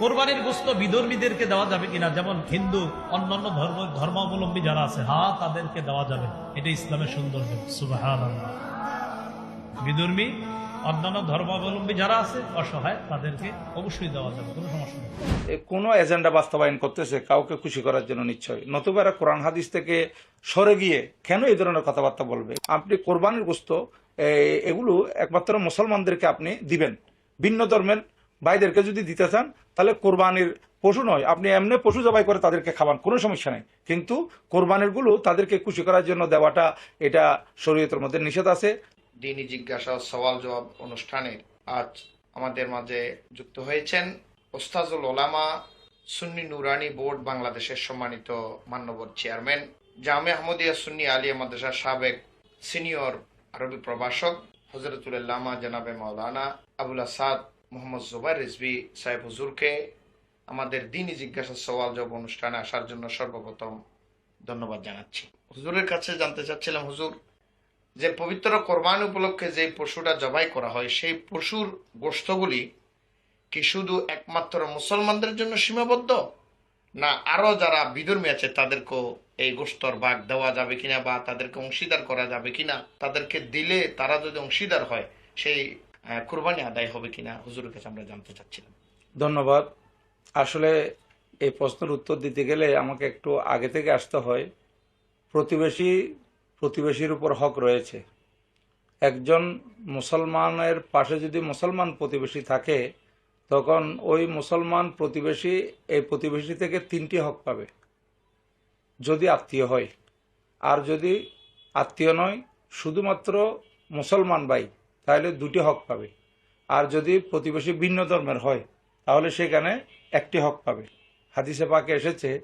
কোরবানির গোস্ত বিধর্মীদেরকে দেওয়া যাবে কিনা? যেমন হিন্দু, অন্যান্য ধর্ম, ধর্মাবলম্বী যারা আছে হ্যাঁ তাদেরকে দেওয়া যাবে। এটা ইসলামের সৌন্দর্য। বিধর্মী অন্যান্য ধর্মাবলম্বী যারা আছে, অসহায়, তাদেরকে অবশ্যই দেওয়া যাবে। কোনো সমস্যা নেই। কোনো এজেন্ডা বাস্তবায়ন করতেছে, কাউকে খুশি করার জন্য নিশ্চয় নতুবা কোরআন হাদিস থেকে সরে গিয়ে কেন এই ধরনের কথাবার্তা বলবে? আপনি কোরবানির গোস্ত এগুলো একমাত্র মুসলমানদেরকে আপনি দিবেন। ভিন্ন ধর্মের ভাইদেরকে যদি দিতে চান, তাহলে কোরবানির পশু নয়, আপনি এমনি পশু জবাই করে তাদেরকে খাওয়ান, কোনো সমস্যা নেই। কিন্তু কোরবানিরগুলো তাদেরকে খুশি করার জন্য দেওয়াটা এটা শরীয়তের মধ্যে নিষেধ আছে। দিনী জিজ্ঞাসা সওয়াল জবাব অনুষ্ঠানে আজ আমাদের মাঝে যুক্ত হয়েছেন ওস্তাজুল ওলামা সুন্নি নুরানি বোর্ড বাংলাদেশের সম্মানিত মান্যবর চেয়ারম্যান, জামে আহমদিয়া সুন্নি আলিয়া মাদ্রাসার সাবেক সিনিয়র আরবি প্রভাষক হজরতুল্লামা জানাবে মাওলানা আবুল আসাদ মোহাম্মদ জুবাইর রিজভি সাহেব হুজুরকে আমাদের দিনই জিজ্ঞাসা সওয়াল জবাব অনুষ্ঠানে আসার জন্য সর্বপ্রথম ধন্যবাদ জানাচ্ছি। হুজুরের কাছে জানতে চাচ্ছিলাম, হুজুর, যে পবিত্র কোরবান উপলক্ষে যে পশুটা জবাই করা হয়, সেই পশুর গোষ্ঠগুলি কি শুধু একমাত্র মুসলমানদের জন্য সীমাবদ্ধ? না আরও যারা বিধর্মী আছে, তাদেরকেও এই গোস্তর ভাগ দেওয়া যাবে কিনা বা তাদেরকে অংশীদার করা যাবে কিনা, তাদেরকে দিলে তারা যদি অংশীদার হয়, সেই কোরবানি আদায় হবে কিনা হুজুরের কাছে আমরা জানতে চাচ্ছিলাম। ধন্যবাদ। আসলে এই প্রশ্নের উত্তর দিতে গেলে আমাকে একটু আগে থেকে আসতে হয়। প্রতিবেশী, প্রতিবেশীর উপর হক রয়েছে। একজন মুসলমানের পাশে যদি মুসলমান প্রতিবেশী থাকে, তখন ওই মুসলমান প্রতিবেশী এই প্রতিবেশী থেকে তিনটি হক পাবে। যদি আত্মীয় হয়। আর যদি আত্মীয় নয়, শুধুমাত্র মুসলমান ভাই। তাহলে দুটি হক পাবে। আর যদি প্রতিবেশী ভিন্ন ধর্মের হয়, তাহলে সেখানে একটি হক পাবে। হাদিসে পাকে এসেছে,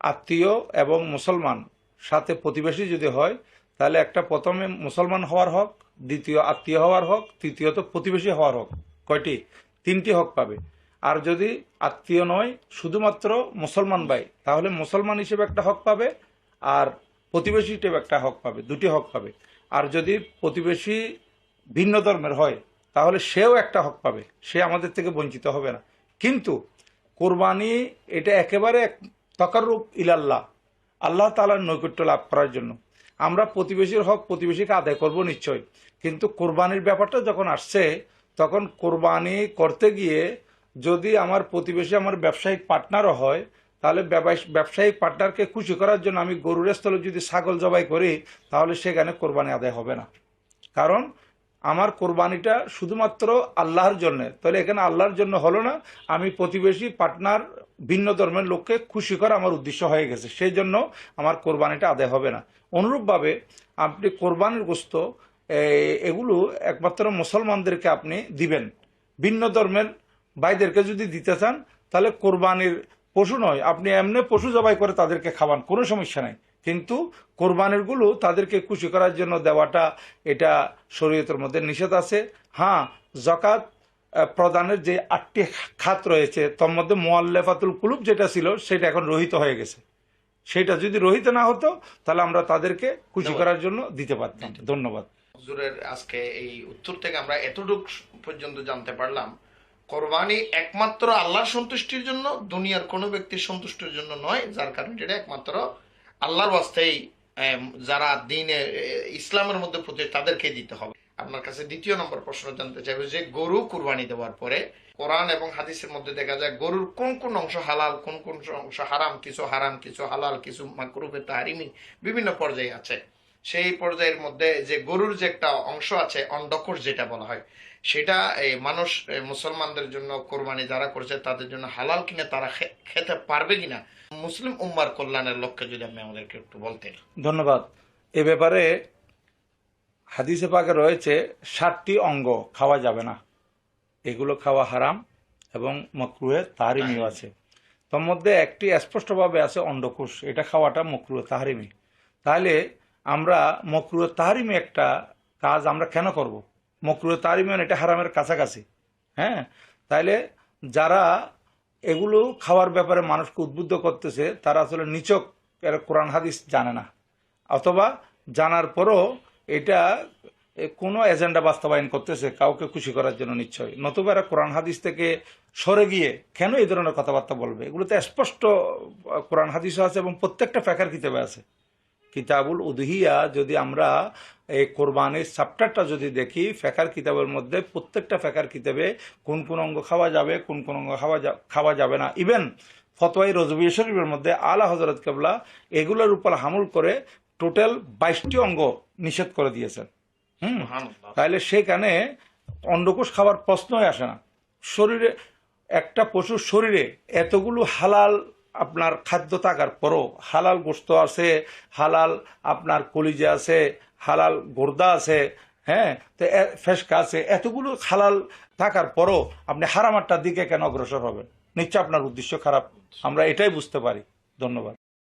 আত্মীয় এবং মুসলমান সাথে প্রতিবেশী যদি হয়, তাহলে একটা প্রথমে মুসলমান হওয়ার হক, দ্বিতীয় আত্মীয় হওয়ার হক তৃতীয়ত প্রতিবেশী হওয়ার হক। কয়টি? তিনটি হক পাবে। আর যদি আত্মীয় নয়, শুধুমাত্র মুসলমান ভাই তাহলে মুসলমান হিসেবে একটা হক পাবে আর প্রতিবেশী হিসেবে একটা হক পাবে, দুটি হক পাবে। আর যদি প্রতিবেশী ভিন্ন ধর্মের হয়, তাহলে সেও একটা হক পাবে। সে আমাদের থেকে বঞ্চিত হবে না। কিন্তু কোরবানি এটা একেবারে এক তকারূপ ইলাল্লাহ, আল্লাহ তালার নৈকট্য লাভ করার জন্য। আমরা প্রতিবেশীর হক, প্রতিবেশীকে আদায় করব নিশ্চয় কিন্তু কোরবানির ব্যাপারটা যখন আসছে, তখন কোরবানি করতে গিয়ে যদি আমার প্রতিবেশী আমার ব্যবসায়িক পার্টনারও হয়, তাহলে ব্যবসায়িক পার্টনারকে খুশি করার জন্য আমি গরুর স্থলে যদি ছাগল জবাই করি, তাহলে সেখানে কোরবানি আদায় হবে না। কারণ আমার কোরবানিটা শুধুমাত্র আল্লাহর জন্য। তাহলে এখানে আল্লাহর জন্য হলো না, আমি প্রতিবেশী, পার্টনার, ভিন্ন ধর্মের লোককে খুশি করা আমার উদ্দেশ্য হয়ে গেছে। সেই জন্য আমার কোরবানিটা আদায় হবে না। অনুরূপভাবে আপনি কোরবানির গোস্ত এগুলো একমাত্র মুসলমানদেরকে আপনি দিবেন। ভিন্ন ধর্মের ভাইদেরকে যদি দিতে চান, তাহলে কোরবানির পশু নয়, আপনি এমনি পশু জবাই করে তাদেরকে খাওয়ান, কোনো সমস্যা নাই। কিন্তু কোরবানিরগুলো তাদেরকে খুশি করার জন্য দেওয়াটা এটা শরীয়তের মধ্যে নিষেধ আছে। হ্যাঁ জকাত প্রদানের যে আটটি খাত রয়েছে তার মধ্যে মোয়াল্লেফাতুল কুলুব যেটা ছিল সেটা এখন রহিত হয়ে গেছে। সেটা যদি রহিত না হতো তাহলে আমরা তাদেরকে খুশি করার জন্য দিতে পারতাম। ধন্যবাদ। হুজুরের আজকে এই উত্তর থেকে আমরা এতটুক পর্যন্ত জানতে পারলাম কোরবানি একমাত্র আল্লাহর সন্তুষ্টির জন্য দুনিয়ার কোনো ব্যক্তির সন্তুষ্টির জন্য নয় যার কারণে এটা একমাত্র আল্লাহর বাস্তেই যারা দিনে ইসলামের মধ্যে প্রতি তাদেরকে দিতে হবে। আপনার কাছে দ্বিতীয় নম্বর প্রশ্ন জানতে চাইবে যে, গরু কুরবানি দেওয়ার পরে কোরআন এবং হাদিসের মধ্যে দেখা যায়, গরুর কোন কোন অংশ হালাল, কোন কোন অংশ হারাম, কিছু হারাম, কিছু হালাল, কিছু মাকরুফে তাহারিমি, বিভিন্ন পর্যায়ে আছে। সেই পর্যায়ের মধ্যে যে গরুর যে একটা অংশ আছে অন্ডকোষ যেটা বলা হয় সেটা এই মানুষ মুসলমানদের জন্য কোরবানি যারা করছে তাদের জন্য হালাল কিনে তারা খেতে পারবে কিনা মুসলিম উম্মার কল্যাণের লক্ষ্যে যদি আপনি আমাদেরকে একটু বলতেন। ধন্যবাদ। এ ব্যাপারে হাদিসে পাকে রয়েছে ষাটটি অঙ্গ খাওয়া যাবে না। এগুলো খাওয়া হারাম এবং মকরুহে তাহারিমিও আছে। তোর মধ্যে একটি স্পষ্টভাবে আছে অন্ডকোষ এটা খাওয়াটা মকরুহে তাহারিমি তাহলে আমরা মকরুহে তাহারিমে একটা কাজ আমরা কেন করব? মকরুহে তাহারিমি মানে এটা হারামের কাছাকাছি হ্যাঁ? তাইলে যারা এগুলো খাওয়ার ব্যাপারে মানুষকে উদ্বুদ্ধ করতেছে, তারা আসলে নিচক কোরআন হাদিস জানে না। অথবা জানার পরও এটা কোনো এজেন্ডা বাস্তবায়ন করতেছে, কাউকে খুশি করার জন্য নিশ্চয়ই। নতুবা এরা কোরআন হাদিস থেকে সরে গিয়ে কেন এই ধরনের কথাবার্তা বলবে? এগুলোতে স্পষ্ট কোরআন হাদিসও আছে এবং প্রত্যেকটা ফেকার কিতাবে আছে। কিতাবুল উদহিয়া যদি আমরা এই কোরবানির চ্যাপ্টারটা যদি দেখি ফেকার কিতাবের মধ্যে প্রত্যেকটা ফেকার কিতাবে কোন কোন অঙ্গ খাওয়া যাবে কোন কোন অঙ্গ খাওয়া যা- খাওয়া যাবে না। ইভেন ফতোয়াই রজবি শরীফের মধ্যে আলা হজরত কেবলা এগুলোর উপর হামল করে টোটাল বাইশটি অঙ্গ নিষেধ করে দিয়েছেন। হুম? তাহলে সেখানে অন্ডকোষ খাওয়ার প্রশ্নই আসে না। শরীরে একটা পশুর শরীরে এতগুলো হালাল আপনার খাদ্য থাকার পরও হালাল গোস্ত আছে, হালাল আপনার কলিজা আছে, হালাল গোর্দা আছে হ্যাঁ? তো ফেসকা আছে, এতগুলো হালাল থাকার পরও আপনি হারামারটার দিকে কেন অগ্রসর হবেন? নিশ্চয় আপনার উদ্দেশ্য খারাপ। আমরা এটাই বুঝতে পারি। ধন্যবাদ।